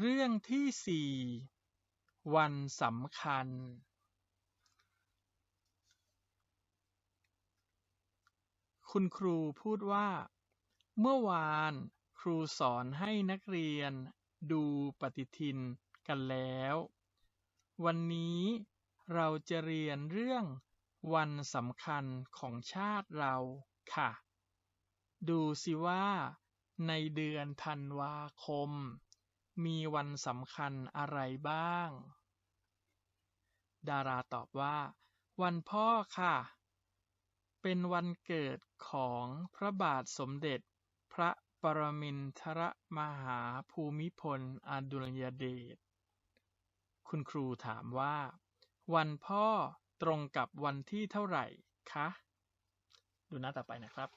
เรื่องที่สี่วันสำคัญ คุณครูพูดว่า เมื่อวานครูสอนให้นักเรียนดูปฏิทินกันแล้ว วันนี้เราจะเรียนเรื่องวันสำคัญของชาติเราค่ะ ดูสิว่าในเดือนธันวาคม มีวันสำคัญอะไรบ้าง ดาราตอบว่า วันพ่อค่ะ เป็นวันเกิดของพระบาทสมเด็จ พระปรมินทรมหาภูมิพลอดุลยเดช คุณครูถามว่า วันพ่อตรงกับวันที่เท่าไหร่คะ ดูหน้าต่อไปนะครับ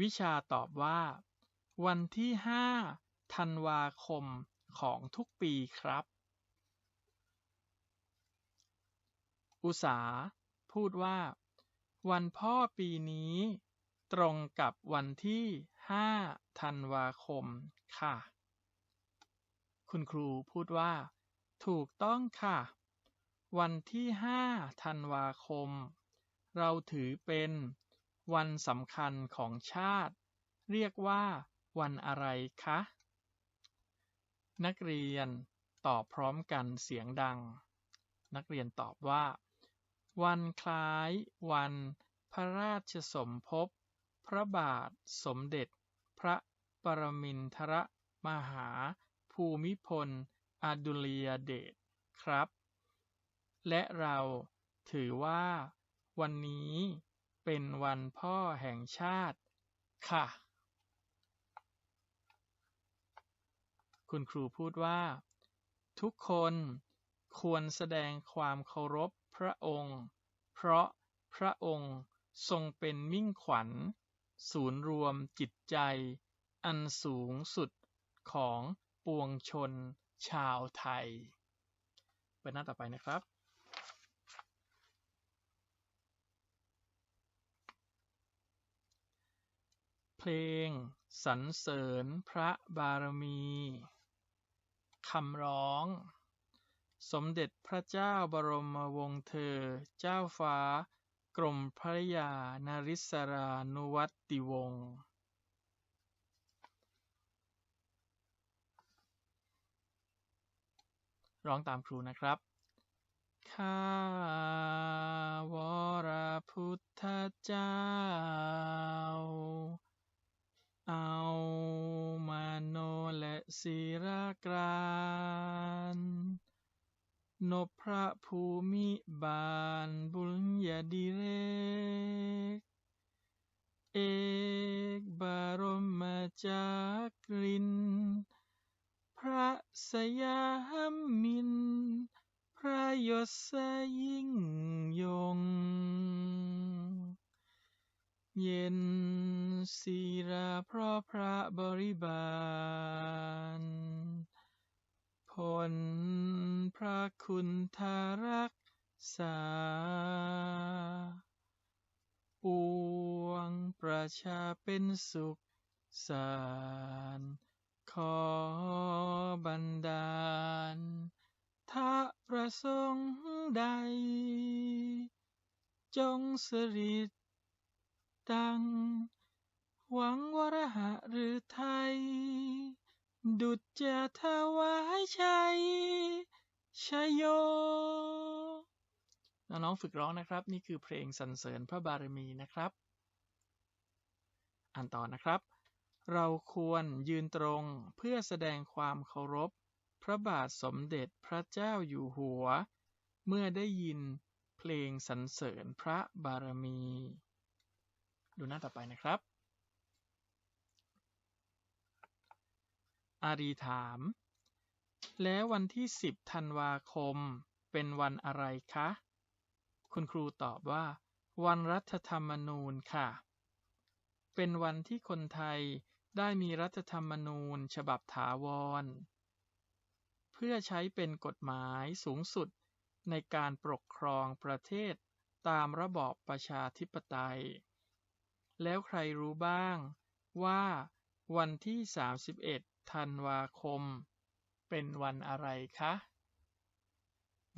วิชาตอบว่า วันที่ห้าธันวาคมของทุกปีครับ อุษาพูดว่า วันพ่อปีนี้ ตรงกับวันที่ห้าธันวาคมค่ะ คุณครูพูดว่า ถูกต้องค่ะ วันที่ห้าธันวาคม เราถือเป็นวันสำคัญของชาติ เรียกว่า วันอะไรคะ นักเรียนตอบพร้อมกันเสียงดัง นักเรียนตอบว่า วันคล้าย วันพระราชสมภพ พระบาทสมเด็จ พระปรมินทรมหา ภูมิพล อดุลยเดชครับ และเราถือว่า วันนี้เป็นวันพ่อแห่งชาติ ค่ะ คุณครูพูดว่า ทุกคนควรแสดงความเคารพพระองค์ เพราะพระองค์ทรงเป็นมิ่งขวัญ ศูนย์รวมจิตใจ อันสูงสุดของปวงชนชาวไทยไปหน้าต่อไปนะครับ เพลงสรรเสริญพระบารมี คำร้อง สมเด็จพระเจ้าบรมวงศ์เธอ เจ้าฟ้า กรมพระยานริศรานุวัติวงศ์ร้องตามครูนะครับ ข้าวรพุทธเจ้า ศิรากรานนบพระภูมิบาลบุญญาดิเรก เอกบรมจากริน พระสยามมิน พระยศยิ่งยง เย็น ศีราเพราะพระบริบาล ผลพระคุณทารักษา ปวงประชาเป็นสุขสารขอบันดาลถ้าประสงค์ใด จงสริดดัง หวังวรหะหรือไทย ดุจจะถวายชัยชยโย น้องๆฝึกร้องนะครับ นี่คือเพลงสรรเสริญพระบารมีนะครับ อ่านต่อนะครับ เราควรยืนตรงเพื่อแสดงความเคารพ พระบาทสมเด็จพระเจ้าอยู่หัว เมื่อได้ยินเพลงสรรเสริญพระบารมี ดูหน้าต่อไปนะครับ อารีถาม แล้ววันที่สิบธันวาคมเป็นวันอะไรคะ คุณครูตอบว่า วันรัฐธรรมนูญค่ะ เป็นวันที่คนไทยได้มีรัฐธรรมนูญฉบับถาวร เพื่อใช้เป็นกฎหมายสูงสุดในการปกครองประเทศตามระบอบประชาธิปไตย แล้วใครรู้บ้างว่าวันที่ 31 ธันวาคม เป็นวันอะไรคะ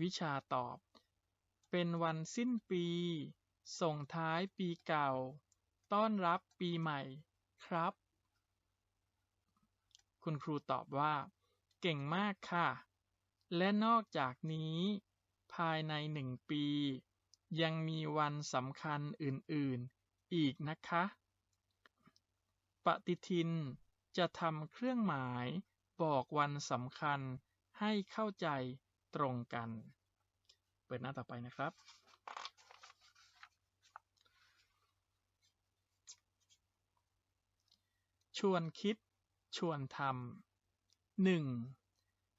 วิชาตอบ เป็นวันสิ้นปี ส่งท้ายปีเก่า ต้อนรับปีใหม่ครับ คุณครูตอบว่า เก่งมากค่ะ และนอกจากนี้ ภายในหนึ่งปี ยังมีวันสำคัญอื่นๆ อีกนะคะ ปฏิทิน จะทำเครื่องหมายบอกวันสำคัญให้เข้าใจตรงกัน เปิดหน้าต่อไปนะครับ ชวนคิด ชวนทำหนึ่ง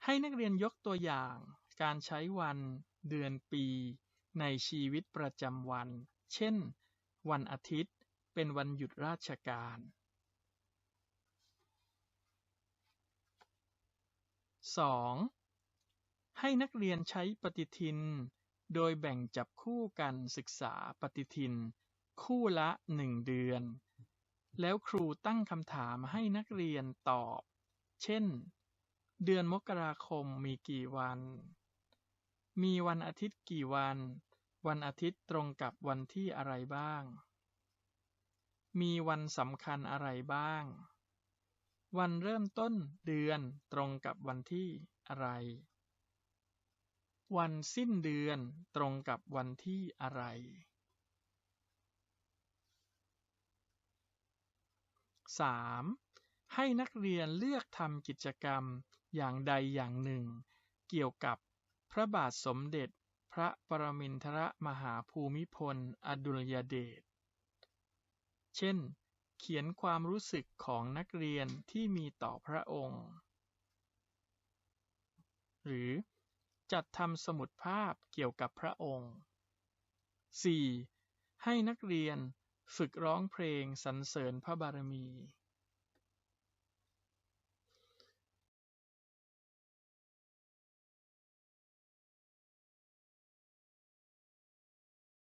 ให้นักเรียนยกตัวอย่างการใช้วันเดือนปีในชีวิตประจำวัน เช่น วันอาทิตย์เป็นวันหยุดราชการ 2. ให้นักเรียนใช้ปฏิทิน โดยแบ่งจับคู่กันศึกษาปฏิทิน คู่ละหนึ่งเดือน แล้วครูตั้งคำถามให้นักเรียนตอบ เช่น เดือนมกราคมมีกี่วัน มีวันอาทิตย์กี่วัน วันอาทิตย์ตรงกับวันที่อะไรบ้าง มีวันสำคัญอะไรบ้าง วันเริ่มต้นเดือนตรงกับวันที่อะไร วันสิ้นเดือนตรงกับวันที่อะไร 3. ให้นักเรียนเลือกทำกิจกรรมอย่างใดอย่างหนึ่ง เกี่ยวกับพระบาทสมเด็จพระปรมินทรมหาภูมิพล อดุลยเดช เช่น เขียนความรู้สึกของนักเรียนที่มีต่อพระองค์ หรือ จัดทำสมุดภาพเกี่ยวกับพระองค์ 4. ให้นักเรียนฝึกร้องเพลงสรรเสริญพระบารมี